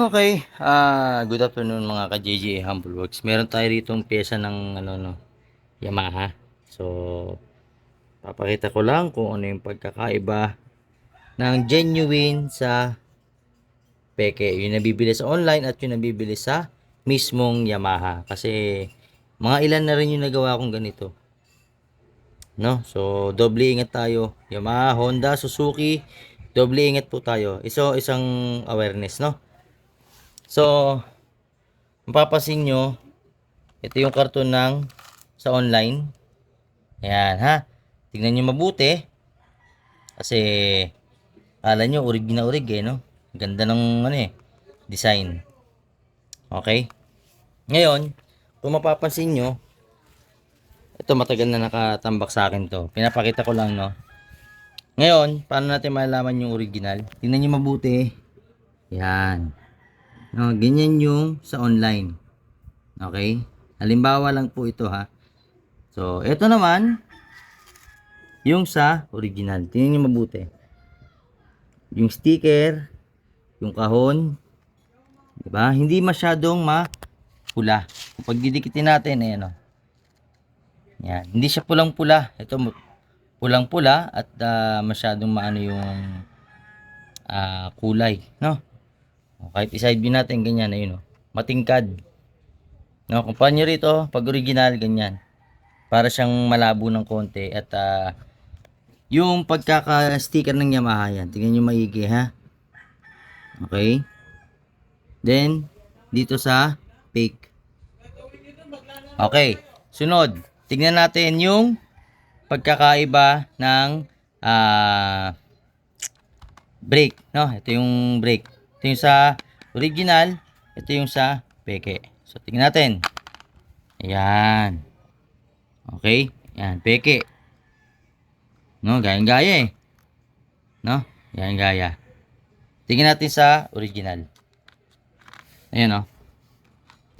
Okay, ah good afternoon mga ka-JJ Humble Works. Meron tayo ritong pyesa ng ano no, Yamaha. So papakita ko lang kung ano yung pagkakaiba ng genuine sa peke. Yung nabibili sa online at yung nabibili sa mismong Yamaha. Kasi mga ilan na rin yung nagawa kong ganito. No? So doble ingat tayo. Yamaha, Honda, Suzuki, doble ingat po tayo. Iso isang awareness, no? So, mapapasin nyo, ito yung karton ng sa online. Ayan, ha? Tingnan nyo mabuti. Kasi, kala nyo, urig na urig eh, no? Ganda ng, ano eh, design. Okay? Ngayon, kung mapapansin nyo, ito matagal na nakatambak sa akin to. Pinapakita ko lang, no? Ngayon, paano natin malalaman yung original? Tingnan nyo mabuti. Yan. No, ganyan yung sa online. Okay? Halimbawa lang po ito ha. So, ito naman yung sa original. Tingnan niyo mabuti. Yung sticker, yung kahon, 'di ba? Hindi masyadong mapula. Kung pagdidikitin natin, ayan oh. Yan, hindi siya pulang-pula. Ito pulang-pula at ah, masyadong maano yung ah, kulay, no? O, kahit i-side view natin, ganyan, ayun, oh. matingkad. No, kung paano rito, pag original, ganyan. Para siyang malabo ng konti. At, ah, yung pagkaka-sticker ng Yamaha yan, tingnan nyo maigi, ha? Okay? Then, dito sa fake. Okay, sunod. Tingnan natin yung pagkakaiba ng ah brake, no? Ito yung brake. Ito yung sa original, ito yung sa peke. So, tingnan natin. Ayan. Okay? Ayan, peke. No, gayang-gaya eh. No? Gayang-gaya. Tingnan natin sa original. Ayan oh.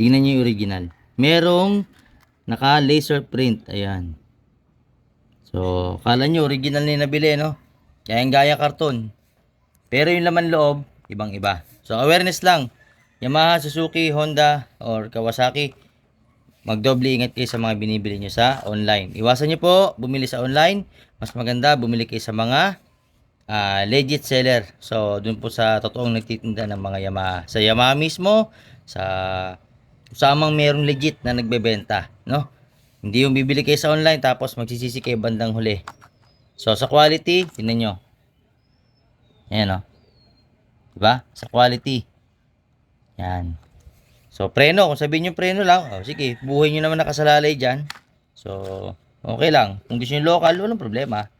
Tingnan nyo yung original. Merong naka laser print. Ayan. So, kala nyo original na nabili, no? Gayang-gaya karton. Pero yung laman loob, ibang iba. So awareness lang. Yamaha, Suzuki, Honda, or Kawasaki, magdoble ingat kayo sa mga binibili nyo sa online. Iwasan nyo po bumili sa online. Mas maganda bumili kayo sa mga ah, legit seller. So dun po sa totoong nagtitinda ng mga Yamaha. Sa Yamaha mismo, sa usamang merong legit na nagbebenta, no? Hindi yung bibili kayo sa online tapos magsisisi kayo bandang huli. So sa quality, tingnan nyo. Ayan o. Diba? Sa quality. Yan. So, preno. Kung sabihin nyo preno lang, oh, sige, buhay nyo naman nakasalalay dyan. So, okay lang. Kung gusto nyo local, walang problema.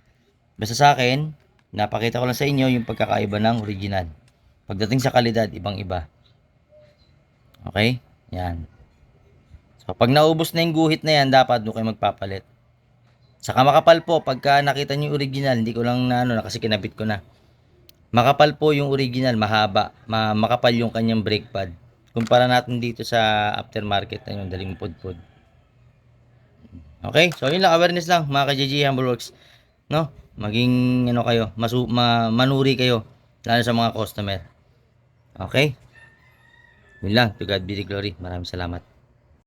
Basta sa akin, napakita ko lang sa inyo yung pagkakaiba ng original. Pagdating sa kalidad, ibang iba. Okay? Yan. So, pag naubos na yung guhit na yan, dapat doon kayo magpapalit. Saka makapal po, pagka nakita nyo yung original, hindi ko lang na ano, kasi kinabit ko na. Makapal po yung original, mahaba. Ma makapal yung kanyang brake pad. Kumpara natin dito sa aftermarket na yung daling pudpud. Okay, so yun lang, awareness lang mga ka-JJ Humble Works. No? Maging ano kayo, masu ma manuri kayo lalo sa mga customer. Okay? Yun lang, to God be the glory. Maraming salamat.